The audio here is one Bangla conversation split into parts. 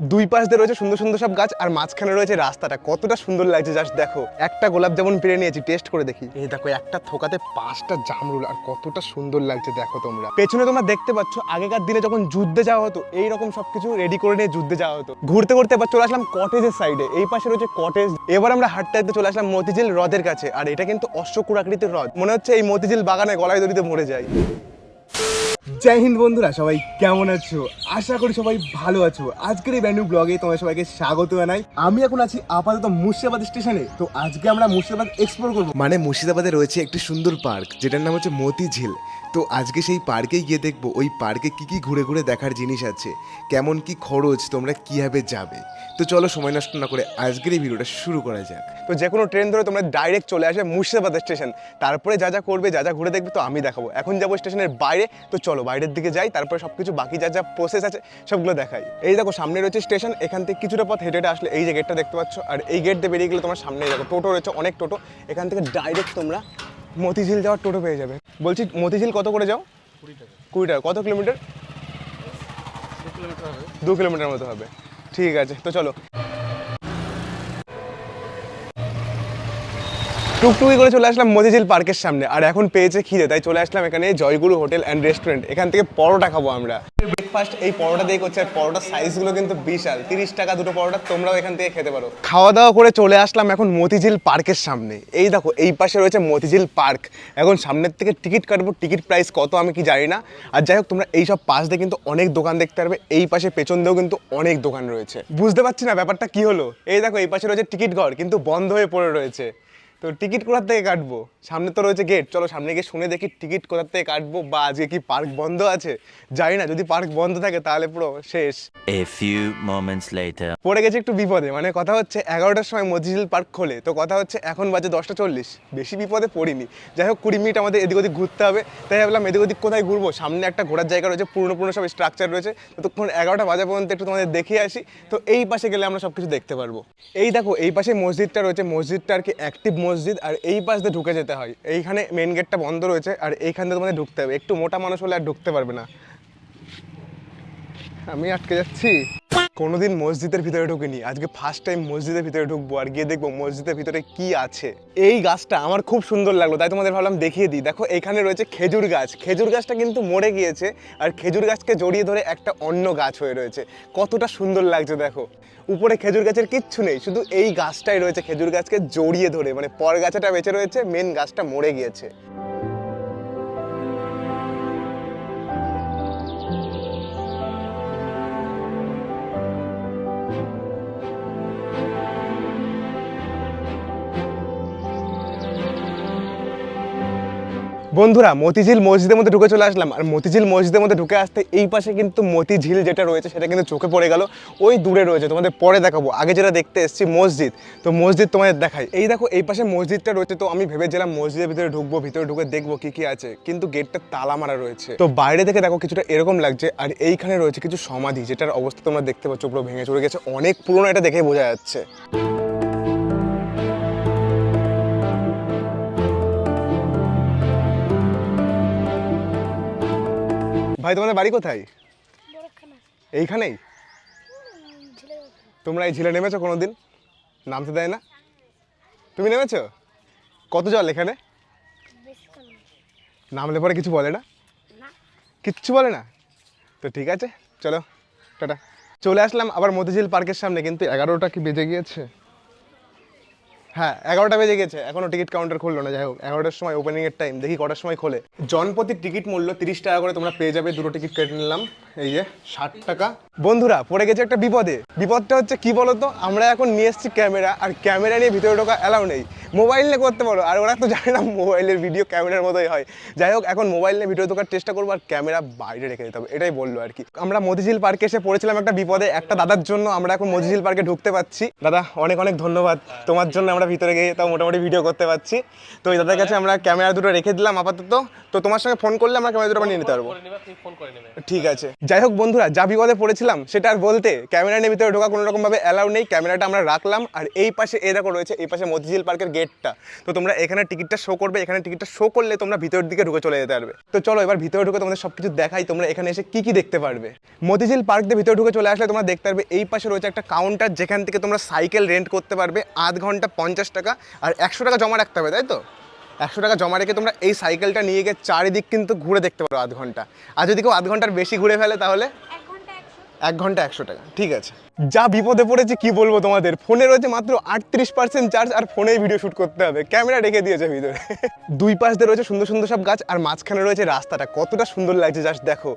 দুই পাশ দিয়ে রয়েছে সুন্দর সুন্দর সব গাছ, আর মাঝখানে রয়েছে রাস্তাটা। কতটা সুন্দর লাগছে জাস্ট দেখো। একটা গোলাপ যেমন পেরে নিয়েছি টেস্ট করে দেখি। এই দেখো, একটা থোকাতে পাঁচটা জামরুল, আর কতটা সুন্দর লাগছে, দেখো তোমরা। পেছনে তোমরা দেখতে পাচ্ছ, আগেকার দিনে যখন যুদ্ধে যাওয়া হতো, এইরকম সবকিছু রেডি করে নিয়ে যুদ্ধে যাওয়া হতো। ঘুরতে ঘুরতে এবার চলে আসলাম কটেজের সাইডে এই পাশে রয়েছে কটেজ এবার আমরা হাঁটতে হাঁটতে চলে আসলাম মতিঝিল হ্রদের কাছে, আর এটা কিন্তু অশ্বকুর আকৃতির হ্রদ। মনে হচ্ছে এই মতিঝিল বাগানে গলায় দড়িতে মরে যায় জয় হিন্দ বন্ধুরা, সবাই কেমন আছো? আশা করি সবাই ভালো আছো। আজকের এই ব্যান্ডু ব্লগে তোমাদের সবাইকে স্বাগত জানাই। আমি এখন আছি আপাতত মুর্শিদাবাদ স্টেশনে। তো আজকে আমরা মুর্শিদাবাদ এক্সপ্লোর করব। মানে মুর্শিদাবাদে রয়েছে একটি সুন্দর পার্ক, যেটার নাম হচ্ছে মতিঝিল। তো আজকে সেই পার্কে গিয়ে দেখব, ওই পার্কে কি কি ঘুরে ঘুরে দেখার জিনিস আছে, কেমন কি খরচ, তোমরা কীভাবে যাবে। তো চলো সময় নষ্ট না করে আজকের এই ভিডিওটা শুরু করা যাক। তো যে কোনো ট্রেন ধরে তোমরা ডাইরেক্ট চলে আসবে মুর্শিদাবাদ স্টেশন। তারপরে যা যা করবে, যা যা ঘুরে দেখবে, তো আমি দেখাবো। এখন যাব স্টেশনের বাইরে, তো চলো বাইরের দিকে যাই তারপরে সব কিছু বাকি যা যা প্রসেস আছে সবগুলো দেখাই। এই দেখো সামনে রয়েছে স্টেশন এখান থেকে কিছুটা পথ হেঁটে হেঁটে আসলে এই যে গেটটা দেখতে পাচ্ছ আর এই গেট দিয়ে বেরিয়ে গেলে তোমার সামনে দেখো টোটো রয়েছে অনেক টোটো। এখান থেকে ডাইরেক্ট তোমরা মতিঝিল যাওয়ার টোটো পেয়ে যাবে। বলছি মতিঝিল কত করে যাও? কুড়ি টাকা। কত কিলোমিটার দু কিলোমিটার মতো হবে। ঠিক আছে তো চলো। টুকটুকি করে চলে আসলাম মতিঝিল পার্কের সামনে। আর এখন পেয়েছে খিদে, তাই চলে আসলাম এখানে জয়গুরু হোটেল অ্যান্ড রেস্টুরেন্ট এখান থেকে পরোটা খাব আমরা। ব্রেকফাস্ট এই পরোটা দিয়ে করছে, আর পরোটার সাইজগুলো কিন্তু বিশাল। তিরিশ টাকা দুটো পরোটা, তোমরাও এখান থেকে খেতে পারো। খাওয়া দাওয়া করে চলে আসলাম এখন মতিঝিল পার্কের সামনে। এই দেখো, এই পাশে রয়েছে মতিঝিল পার্ক। এখন সামনের থেকে টিকিট কাটবো, টিকিট প্রাইস কত আমি কি জানি না। আর যাই হোক, তোমরা এইসব পাশ দিয়ে কিন্তু অনেক দোকান দেখতে পারবে। এই পাশে পেছন দিয়েও কিন্তু অনেক দোকান রয়েছে। বুঝতে পারছি না ব্যাপারটা কি হলো? এই দেখো, এই পাশে রয়েছে টিকিট ঘর, কিন্তু বন্ধ হয়ে পড়ে রয়েছে। তো টিকিট কোথার থেকে কাটবো? সামনে তো রয়েছে গেট চলো সামনে গিয়ে শুনে দেখি টিকিট কোথার থেকে কাটবো বা আজকে কি পার্ক বন্ধ আছে? জানি না যদি পার্ক বন্ধ থাকে তাহলে পুরো শেষ. পড়ে গেছে একটু বিপদে মানে কথা হচ্ছে এগারোটার সময় মতিঝিল পার্ক খোলে তো কথা হচ্ছে এখন বাজে দশটা চল্লিশ। বেশি বিপদে পড়িনি। যাই হোক কুড়ি মিনিট আমাদের এদিক ওদিক ঘুরতে হবে তাই ভাবলাম এদিক ওদিক কোথায় ঘুরবো? সামনে একটা ঘোরার জায়গা রয়েছে পুরনো পুরনো সব স্ট্রাকচার রয়েছে। ততক্ষণ এগারোটা বাজে পর্যন্ত একটু তোমাদের দেখিয়ে আসি। তো এই পাশে গেলে আমরা সব কিছু দেখতে পারব। এই দেখো এই পাশে মসজিদটা রয়েছে। মসজিদটা আর কি অ্যাক্টিভ মসজিদ আর এই পাশ দিয়ে ঢুকে যেতে হয়। এইখানে মেন গেটটা বন্ধ রয়েছে আর এইখান দিয়ে তোমাদের ঢুকতে হবে। একটু মোটা মানুষ হলে আর ঢুকতে পারবে না। আমি আটকে যাচ্ছি। কোনোদিন মসজিদের ভিতরে ঢুকিনি। আজকে ফার্স্ট টাইম মসজিদের ভিতরে ঢুকবো আর গিয়ে দেখব মসজিদের ভিতরে কি আছে। এই গাছটা আমার খুব সুন্দর লাগল, তাই তোমাদের ভাবলাম দেখিয়ে দিই। দেখো, এখানে রয়েছে খেজুর গাছ। খেজুর গাছটা কিন্তু মরে গিয়েছে আর খেজুর গাছকে জড়িয়ে ধরে একটা অন্য গাছ হয়ে রয়েছে। কতটা সুন্দর লাগছে, দেখো। উপরে খেজুর গাছের কিচ্ছু নেই, শুধু এই গাছটাই রয়েছে খেজুর গাছকে জড়িয়ে ধরে। মানে পর গাছটা বেঁচে রয়েছে মেন গাছটা মরে গিয়েছে। বন্ধুরা, মতিঝিল মসজিদের মধ্যে ঢুকে চলে আসলাম। আর মতিঝিল মসজিদের মধ্যে ঢুকে আসতে এই পাশে কিন্তু মতিঝিল যেটা রয়েছে, সেটা কিন্তু চোখে পড়ে গেল। ওই দূরে রয়েছে, তোমাদের পরে দেখাবো। আগে যেটা দেখতে এসেছি, মসজিদ। তো মসজিদ তোমাদের দেখাই। এই দেখো, এই পাশে মসজিদটা রয়েছে, তো আমি ভেবেছিলাম মসজিদের ভিতরে ঢুকবো, ভিতরে ঢুকে দেখব কি কি আছে। কিন্তু গেটটা তালা মারা রয়েছে। তো বাইরে থেকে দেখো কিছুটা এরকম লাগছে, আর এইখানে রয়েছে কিছু সমাধি, যেটার অবস্থা তোমরা দেখতে পাচ্ছ, পুরো ভেঙে চলে গেছে। অনেক পুরনো এটা দেখে বোঝা যাচ্ছে। ভাই তোমাদের বাড়ি কোথায়? এইখানেই? তোমরা এই ঝিলে নেমেছো কোনোদিন? নামতে দেয় না? তুমি নেমেছো? কত জল এখানে। নামলে পরে কিছু বলে না। কিচ্ছু বলে না? তো ঠিক আছে চলো টাটা। চলে আসলাম আবার মতিঝিল পার্কের সামনে কিন্তু এগারোটা কি বেজে গিয়েছে? হ্যাঁ এগারোটা বেজে গেছে, এখনও টিকিট কাউন্টার খুললো না, যাই হোক, এগারোটার সময় ওপেনিং এর টাইম দেখি কটার সময় খোলে। জনপ্রতি টিকিট মূল্য তিরিশ টাকা করে তোমরা পেয়ে যাবে, দুটো টিকিট কেটে নিলাম, এই যে, ষাট টাকা। বন্ধুরা, পড়ে গেছে একটা বিপদে। বিপদটা হচ্ছে কি বলতো, আমরা এখন নিয়ে এসেছি ক্যামেরা আর ক্যামেরা নিয়ে ভিতরে ঢোকা অ্যালাউ নেই। মোবাইল নিয়ে করতে পারো আর ওরা তো জানে না মোবাইলের ভিডিও ক্যামেরার মতোই হয়। যাই হোক, এখন মোবাইল নিয়ে ভিডিও ঢোকার চেষ্টা করব, আর ক্যামেরা বাইরে রেখে দিতে হবে, এটাই বলল আর কি। আমরা মতিঝিল পার্কে এসে পড়েছিলাম একটা বিপদে, একটা দাদার জন্য আমরা এখন মতিঝিল পার্কে ঢুকতে পাচ্ছি দাদা, অনেক অনেক ধন্যবাদ তোমার জন্য আমরা ভিতরে গিয়ে তাও মোটামুটি ভিডিও করতে পারছি। তো এই দাদার কাছে আমরা ক্যামেরা দুটো রেখে দিলাম আপাতত। তো তোমার সঙ্গে ফোন করলে আমরা ক্যামেরা দুটো নিয়ে নিতে পারব। ঠিক আছে। যাই হোক বন্ধুরা, যা বিপদে পড়েছিলাম সেটা আর বলতে ক্যামেরা নিয়ে ভিতরে ঢোকা কোনো রকমভাবে অ্যালাউ নেই। ক্যামেরাটা আমরা রাখলাম আর এই পাশে এ দেখো রয়েছে, এই পাশে মতিঝিল পার্কের গেটটা তো তোমরা এখানে টিকিটটা শো করবে, এখানে টিকিটটা শো করলে তোমরা ভিতরের দিকে ঢুকে চলে যেতে পারবে। তো চলো এবার ভিতরে ঢুকে তোমাদের সব কিছু দেখাই, তোমরা এখানে এসে কি কি দেখতে পারবে। মতিঝিল পার্ক দিয়ে ভিতরে ঢুকে চলে আসলে তোমরা দেখতে পারবে, এই পাশে রয়েছে একটা কাউন্টার যেখান থেকে তোমরা সাইকেল রেন্ট করতে পারবে। আধ ঘণ্টা পঞ্চাশ টাকা আর একশো টাকা জমা রাখতে হবে তাই তো? একশো টাকা জমা রেখে তোমরা এই সাইকেলটা নিয়ে গিয়ে চারিদিক কিন্তু ঘুরে দেখতে পারো আধ ঘণ্টা। আর যদি কেউ আধ ঘণ্টার বেশি ঘুরে ফেলে তাহলে? এক ঘণ্টা একশো। টাকা ঠিক আছে। যা বিপদে পড়েছে কি বলব তোমাদের? ফোনে রয়েছে মাত্র আটত্রিশ পার্সেন্ট চার্জ আর ফোনেই ভিডিও শ্যুট করতে হবে। ক্যামেরা রেখে দিয়েছে ভিতরে। দুই পাশ দিয়ে রয়েছে সুন্দর সুন্দর সব গাছ আর মাঝখানে রয়েছে রাস্তাটা। কতটা সুন্দর লাগছে জাস্ট দেখো।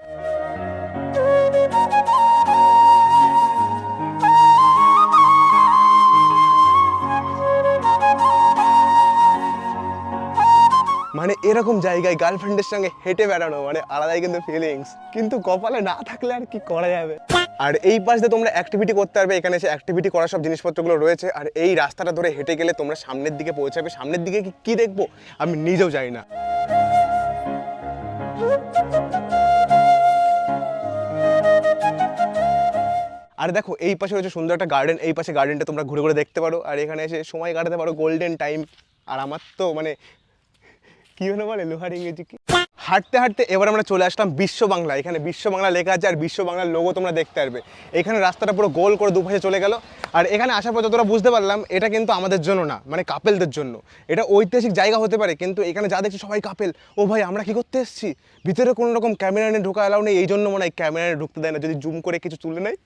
মানে এরকম জায়গায় গার্লফ্রেন্ডের সঙ্গে হেঁটে বেড়ানো মানে আলাদাই কিন্তু ফিলিংস কিন্তু কপালে না থাকলে আর কি করা যাবে? আর এই পাশ দিয়ে তোমরা অ্যাক্টিভিটি করতে পারবে, এখানে এসে অ্যাক্টিভিটি করার সব জিনিসপত্রগুলো রয়েছে। আর এই রাস্তাটা ধরে হেঁটে গেলে তোমরা সামনের দিকে পৌঁছাবে। সামনের দিকে কী দেখব? আমি নিজেও যাই না। আর দেখো, এই পাশে রয়েছে সুন্দর একটা গার্ডেন এই পাশে গার্ডেনটা তোমরা ঘুরে ঘুরে দেখতে পারো। আর এখানে এসে সময় কাটাতে পারো। গোল্ডেন টাইম আর আমার তো মানে কি হলো বলে? লোহার ইংরেজি কি? হাঁটতে হাঁটতে এবার আমরা চলে আসলাম বিশ্ব বাংলা এখানে বিশ্ব বাংলা লেখা আছে আর বিশ্ব বাংলার লোগো তোমরা দেখতে পারবে। এখানে রাস্তাটা পুরো গোল করে দুপাশে চলে গেল। আর এখানে আসার পর যতটা বুঝতে পারলাম, এটা কিন্তু আমাদের জন্য না মানে কাপেলদের জন্য। এটা ঐতিহাসিক জায়গা হতে পারে, কিন্তু এখানে যা দেখছি সবাই কাপেল। ও ভাই, আমরা কি করতে এসেছি? ভিতরে কোনো রকম ক্যামেরা নিয়ে ঢোকা এলাও নেই এই জন্য মনে হয় ক্যামেরা নিয়ে ঢুকতে দেয় না, যদি জুম করে কিছু তুলে নেয়।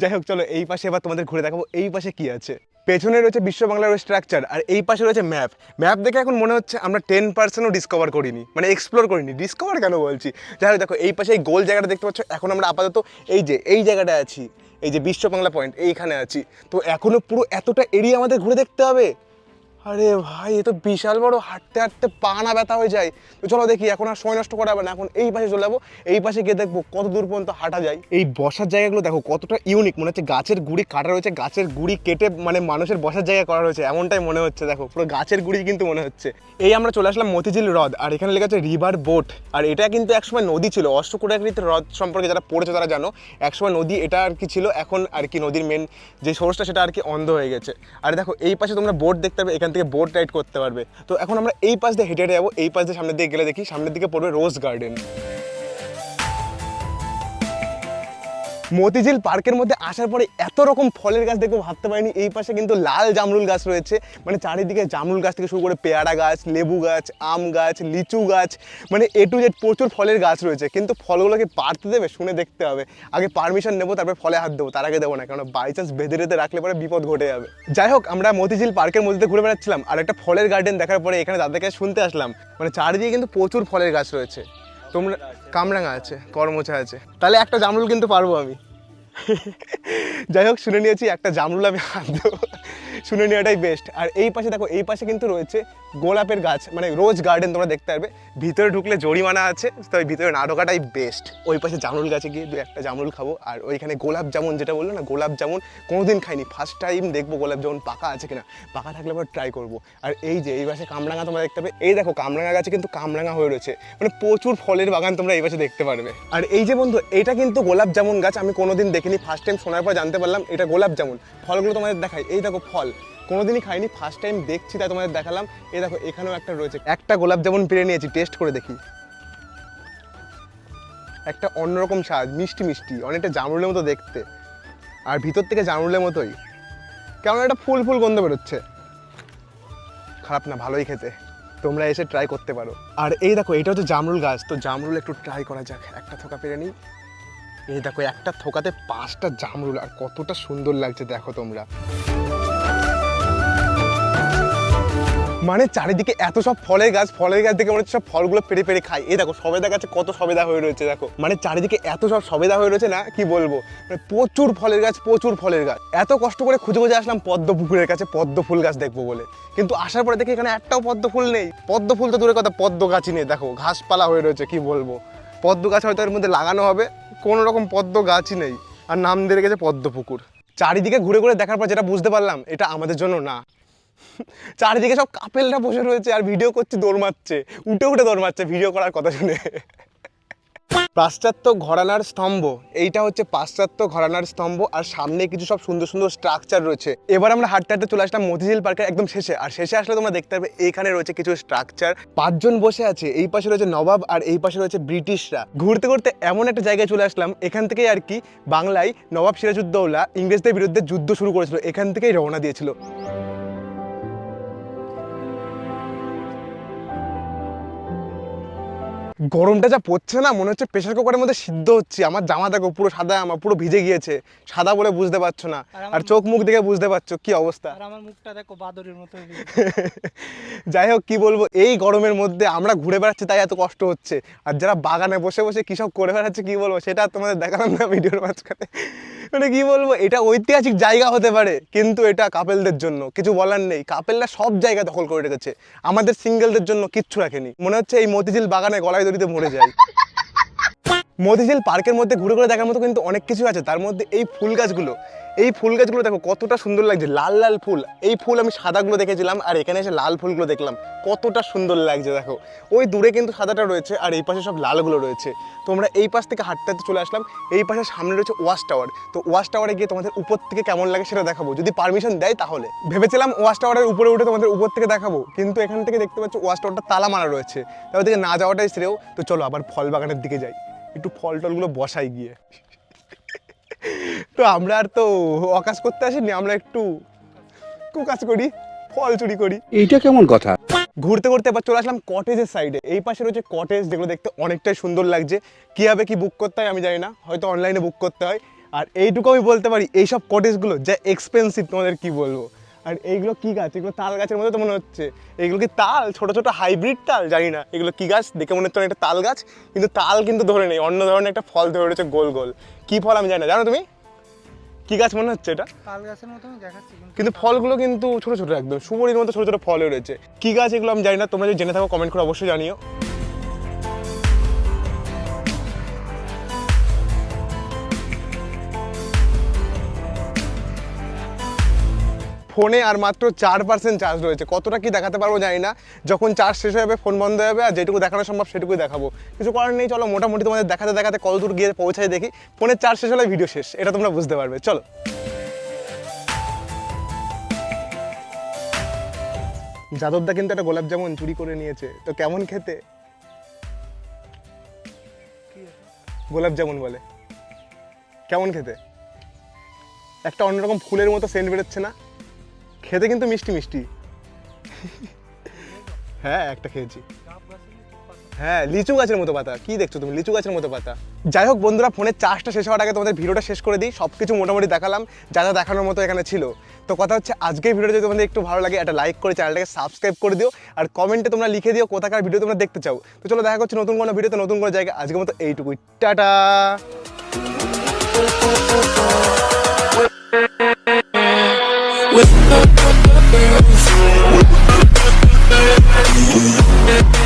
যাই হোক, চলো এই পাশে এবার তোমাদের ঘুরে দেখাবো, এই পাশে কি আছে? পেছনে রয়েছে বিশ্ব বাংলার স্ট্রাকচার আর এই পাশে রয়েছে ম্যাপ ম্যাপ দেখে এখন মনে হচ্ছে আমরা টেন পার্সেন্টও ডিসকভার করিনি মানে এক্সপ্লোর করিনি। ডিসকভার কেন বলছি? যাই দেখো, এই পাশে এই গোল জায়গাটা দেখতে পাচ্ছ, এখন আমরা আপাতত এই যে, এই জায়গাটা আছি, এই যে বিশ্ব বাংলা পয়েন্ট এইখানে আছি। তো এখনও পুরো এতটা এরিয়া আমাদের ঘুরে দেখতে হবে। আরে ভাই, এ তো বিশাল বড় হাঁটতে হাঁটতে পা না ব্যথা হয়ে যায়। তো চলো দেখি, এখন আর সময় নষ্ট করা হবে না। এখন এই পাশে চলে যাব, এই পাশে গিয়ে দেখব কত দূর পর্যন্ত হাঁটা যায়। এই বসার জায়গাগুলো দেখো, কতটা ইউনিক মনে হচ্ছে গাছের গুড়ি কাটা রয়েছে, গাছের গুড়ি কেটে মানে মানুষের বসার জায়গা করা রয়েছে, এমনটাই মনে হচ্ছে, দেখো। পুরো গাছের গুড়ি কিন্তু মনে হচ্ছে। এই আমরা চলে আসলাম মতিঝিল হ্রদ, আর এখানে লেখা আছে রিভার বোট আর এটা কিন্তু একসময় নদী ছিল অষ্টকুটাকৃত হ্রদ সম্পর্কে যারা পড়েছে তারা জানো। একসময় নদী এটা আর কি ছিল, এখন আর কি নদীর মেন যে সোর্সটা সেটা আর কি অন্ধ হয়ে গেছে। আর দেখো, এই পাশে তোমরা বোট দেখতে পাবে, এখান থেকে বোট রাইড করতে পারবে। তো এখন আমরা এই পাশ দিয়ে হেঁটে হেঁটে যাব, এই পাশ দিয়ে সামনের দিকে গেলে দেখি, সামনের দিকে পড়বে রোজ গার্ডেন মতিঝিল পার্কের মধ্যে আসার পরে এত রকম ফলের গাছ দেখব ভাবতে পারিনি। এই পাশে কিন্তু লাল জামরুল গাছ রয়েছে। মানে চারিদিকে জামরুল গাছ থেকে শুরু করে পেয়ারা গাছ, লেবু গাছ, আম গাছ, লিচু গাছ মানে এ টু জেড প্রচুর ফলের গাছ রয়েছে। কিন্তু ফলগুলোকে পারতে দেবে, শুনে দেখতে হবে। আগে পারমিশন নেব, তারপরে ফলে হাত দেবো, তার আগে দেবো না। কারণ বাই চান্স বেঁধে রেঁধে রাখলে পরে বিপদ ঘটে যাবে। যাই হোক, আমরা মতিঝিল পার্কের মধ্যে ঘুরে বেড়াচ্ছিলাম। আর একটা ফলের গার্ডেন দেখার পরে এখানে কাছে শুনতে আসলাম। মানে চারিদিকে কিন্তু প্রচুর ফলের গাছ রয়েছে। তোমরা কামরাঙা আছে, কর্মচা আছে। তাহলে একটা জামরুল কিন্তু পারব আমি। যাই হোক, শুনে নিয়েছি, একটা জামরুল আমি হাত দেবো। শুনে নেওয়াটাই বেস্ট আর এই পাশে দেখো, এই পাশে কিন্তু রয়েছে গোলাপের গাছ মানে রোজ গার্ডেন তোমরা দেখতে পারবে। ভিতরে ঢুকলে জরিমানা আছে, তো ওই ভিতরে না ঢোকাটাই বেস্ট ওই পাশে জামরুল গাছে গিয়ে দু একটা জামরুল খাব। আর ওইখানে গোলাপ জামুন যেটা বলল না, গোলাপ জামুন কোনোদিন খাইনি। ফার্স্ট টাইম দেখব গোলাপ জামুন পাকা আছে কিনা। পাকা থাকলে পর ট্রাই করব। আর এই যে, এই পাশে কামরাঙা তোমরা দেখতে পাবে। এই দেখো, কামরাঙা গাছে কিন্তু কামরাঙা হয়ে রয়েছে। মানে প্রচুর ফলের বাগান তোমরা এই পাশে দেখতে পারবে। আর এই যে বন্ধু, এটা কিন্তু গোলাপ জামুন গাছ আমি কোনোদিন দেখিনি। ফার্স্ট টাইম শোনার পর জানতে পারলাম, এটা গোলাপ জামুন। ফলগুলো তোমাদের দেখাই। এই দেখো ফল। কোনোদিনই খাইনি ফার্স্ট টাইম দেখছি, তাই তোমাদের দেখালাম। এই দেখো, এখানেও একটা রয়েছে। একটা গোলাপ জামুন পেরে নিয়েছি টেস্ট করে দেখি। একটা অন্যরকম স্বাদ, মিষ্টি মিষ্টি, অনেকটা জামরুলের মতো দেখতে। আর ভিতর থেকে জামরুলের মতোই। কেমন একটা ফুল ফুল গন্ধ বেরোচ্ছে। খারাপ না, ভালোই খেতে। তোমরা এসে ট্রাই করতে পারো। আর এই দেখো, এটা হচ্ছে জামরুল গাছ। তো জামরুল একটু ট্রাই করা যাক। একটা থোকা পেরে নিই। এই দেখো, একটা থোকাতে পাঁচটা জামরুল, আর কতটা সুন্দর লাগছে, দেখো তোমরা। মানে চারিদিকে এত সব ফলের গাছ ফলের গাছ দেখে মনে হচ্ছে সব ফলগুলো পেরে পেরে খাই এই দেখো, সবেদা গাছে কত সবেদা হয়ে রয়েছে, দেখো। মানে চারিদিকে এত সব সবেদা হয়ে রয়েছে না, কি বলব? মানে প্রচুর ফলের গাছ, প্রচুর ফলের গাছ। এত কষ্ট করে খুঁজে খুঁজে আসলাম পদ্ম পুকুরের কাছে, পদ্ম ফুল গাছ দেখব বলে। কিন্তু আসার পরে দেখি এখানে একটাও পদ্ম ফুল নেই। পদ্ম ফুল তো দূরে কথা, পদ্ম গাছই নেই, দেখো, ঘাসপালা হয়ে রয়েছে, কি বলব? পদ্ম গাছ হয়তো এর মধ্যে লাগানো হবে কোনো রকম পদ্ম গাছই নেই। আর নাম দিয়ে রেখেছে পদ্ম পুকুর। চারিদিকে ঘুরে ঘুরে দেখার পর যেটা বুঝতে পারলাম, এটা আমাদের জন্য না। চারিদিকে সব কাপেলরা বসে রয়েছে আর ভিডিও করছে, দৌড় মারছে। উঠে উঠে দৌড় মারছে ভিডিও করার কথা শুনে। পাশ্চাত্য ঘরানার স্তম্ভ, এইটা হচ্ছে পাশ্চাত্য ঘরানার স্তম্ভ আর সামনে কিছু সব সুন্দর সুন্দর স্ট্রাকচার রয়েছে। এবার আমরা হাঁটতে হাঁটতে চলে আসলাম মতিঝিল পার্কের একদম শেষে, আর শেষে আসলে তোমরা দেখতে পাবে এখানে রয়েছে কিছু স্ট্রাকচার পাঁচজন বসে আছে, এই পাশে রয়েছে নবাব আর এই পাশে রয়েছে ব্রিটিশরা। ঘুরতে ঘুরতে এমন একটা জায়গায় চলে আসলাম, এখান থেকেই আর কি বাংলায় নবাব সিরাজউদ্দৌলা ইংরেজদের বিরুদ্ধে যুদ্ধ শুরু করেছিল, এখান থেকেই রওনা দিয়েছিল। গরমটা যা পড়ছে না মনে হচ্ছে প্রেশার কুকারের মধ্যে সিদ্ধ হচ্ছে। আমার জামা দেখো পুরো সাদা আমার পুরো ভিজে গিয়েছে। সাদা বলে বুঝতে পারছ না। আর চোখ মুখ দেখে বুঝতে পারছ কি অবস্থা। আর আমার মুখটা দেখো বাদরের মতো যাই হোক কি বলব এই গরমের মধ্যে আমরা ঘুরে বেড়াচ্ছি তাই এত কষ্ট হচ্ছে। আর যারা বাগানে বসে বসে কী সব করে বেড়াচ্ছে কি বলব সেটা তোমাদের দেখালাম না ভিডিওর মাঝখানে। মানে কি বলব, এটা ঐতিহাসিক জায়গা হতে পারে, কিন্তু এটা কাপেলদের জন্য। কিছু বলার নেই। কাপেলরা সব জায়গা দখল করে রেখেছে। আমাদের সিঙ্গেলদের জন্য কিচ্ছু রাখেনি। মনে হচ্ছে এই মতিঝিল বাগানে গলায় দড়িতে মরে যায়। মতিঝিল পার্কের মধ্যে ঘুরে ঘুরে দেখার মতো কিন্তু অনেক কিছু আছে। তার মধ্যে এই ফুল গাছগুলো এই ফুল গাছগুলো দেখো, কতটা সুন্দর লাগছে। লাল লাল ফুল। এই ফুল আমি সাদাগুলো দেখেছিলাম, আর এখানে এসে লাল ফুলগুলো দেখলাম। কতটা সুন্দর লাগছে, দেখো। ওই দূরে কিন্তু সাদাটা রয়েছে, আর এই পাশে সব লালগুলো রয়েছে। তো আমরা এই পাশ থেকে হাঁটতে হাঁটতে চলে আসলাম। এই পাশে সামনে রয়েছে ওয়াশ টাওয়ার। তো ওয়াশ টাওয়ারে গিয়ে তোমাদের উপর থেকে কেমন লাগে সেটা দেখাবো। যদি পারমিশন দেয় তাহলে। ভেবেছিলাম ওয়াশ টাওয়ারের উপরে উঠে তোমাদের উপর থেকে দেখাবো, কিন্তু এখান থেকে দেখতে পাচ্ছ ওয়াশ টাওয়ারটা তালা মারা রয়েছে। তার দিকে না যাওয়াটাই শ্রেয়। তো চলো আবার ফল বাগানের দিকে যাই। একটু ফল টলগুলো বসাই গিয়ে। তো আমরা আর তো অকাশ করতে আসিনি আমরা একটু কুকাজ করি ফল চুরি করি। এইটা কেমন কথা? ঘুরতে ঘুরতে এবার চলে আসলাম কটেজের সাইডে এই পাশে রয়েছে কটেজ যেগুলো দেখতে অনেকটাই সুন্দর লাগছে। কীভাবে কি বুক করতে হয় আমি জানি না। হয়তো অনলাইনে বুক করতে হয়। আর এইটুকু আমি বলতে পারি এইসব কটেজগুলো যা এক্সপেন্সিভ তোমাদের কি বলব? আর এইগুলো কি গাছ? এগুলো তাল গাছের মধ্যে তো মনে হচ্ছে। এগুলো কি তাল? ছোট ছোট হাইব্রিড তাল? জানি না। এগুলো কি গাছ? দেখে মনে হচ্ছে একটা তাল গাছ। কিন্তু তাল কিন্তু ধরে নেই। অন্য ধরনের একটা ফল ধরে রয়েছে গোল গোল। কি ফল আমি জানি না। জানো তুমি? কি গাছ মনে হচ্ছে এটা? তাল গাছের মতো দেখাচ্ছি কিন্তু। ফলগুলো কিন্তু ছোট ছোট একদম সুবরীর মতো ছোট ছোট ফল রয়েছে। কি গাছ এগুলো আমি জানি না তোমরা যদি জেনে থাকো কমেন্ট করে অবশ্যই জানিও। ফোনে আর মাত্র চার পার্সেন্ট চার্জ রয়েছে। কতটা কি দেখাতে পারব জানি না। যখন চার্জ শেষ হয়ে যাবে ফোন বন্ধ হয়ে যাবে, আর যেটুকু দেখানো সম্ভব সেটুকুই দেখাবো। কিছু করার নেই, চলো মোটামুটি তোমাদের দেখাতে দেখাতে কত দূর গিয়ে পৌঁছায় দেখি। ফোনের চার্জ শেষ হলে ভিডিও শেষ, এটা তোমরা বুঝতে পারবে। চলো। যাদবদা কিন্তু একটা গোলাপ জামুন চুরি করে নিয়েছে। তো কেমন খেতে? গোলাপ জামুন বলে। কেমন খেতে? একটা অন্যরকম ফুলের মতো সেন্ট বেরোচ্ছে না? খেতে কিন্তু মিষ্টি মিষ্টি। হ্যাঁ একটা খেয়েছি। হ্যাঁ লিচু গাছের মতো পাতা। কি দেখছ তুমি? লিচু গাছের মতো পাতা। যাই হোক বন্ধুরা, ফোনের চার্জটা শেষ হওয়ার আগে তোমাদের ভিডিওটা শেষ করে দিই। সব কিছু মোটামুটি দেখালাম, যা যা দেখানোর মতো এখানে ছিল। তো কথা হচ্ছে, আজকের ভিডিওটা যদি তোমাদের একটু ভালো লাগে, একটা লাইক করে চ্যানেলটাকে সাবস্ক্রাইব করে দিও। আর কমেন্টে তোমরা লিখে দিও কোথাকার ভিডিও তোমরা দেখতে চাও। তো চলো দেখা হচ্ছে নতুন কোনো ভিডিওতে, নতুন কোনো জায়গায়। আজকের মতো এইটুকুই। টাটা! Thank you.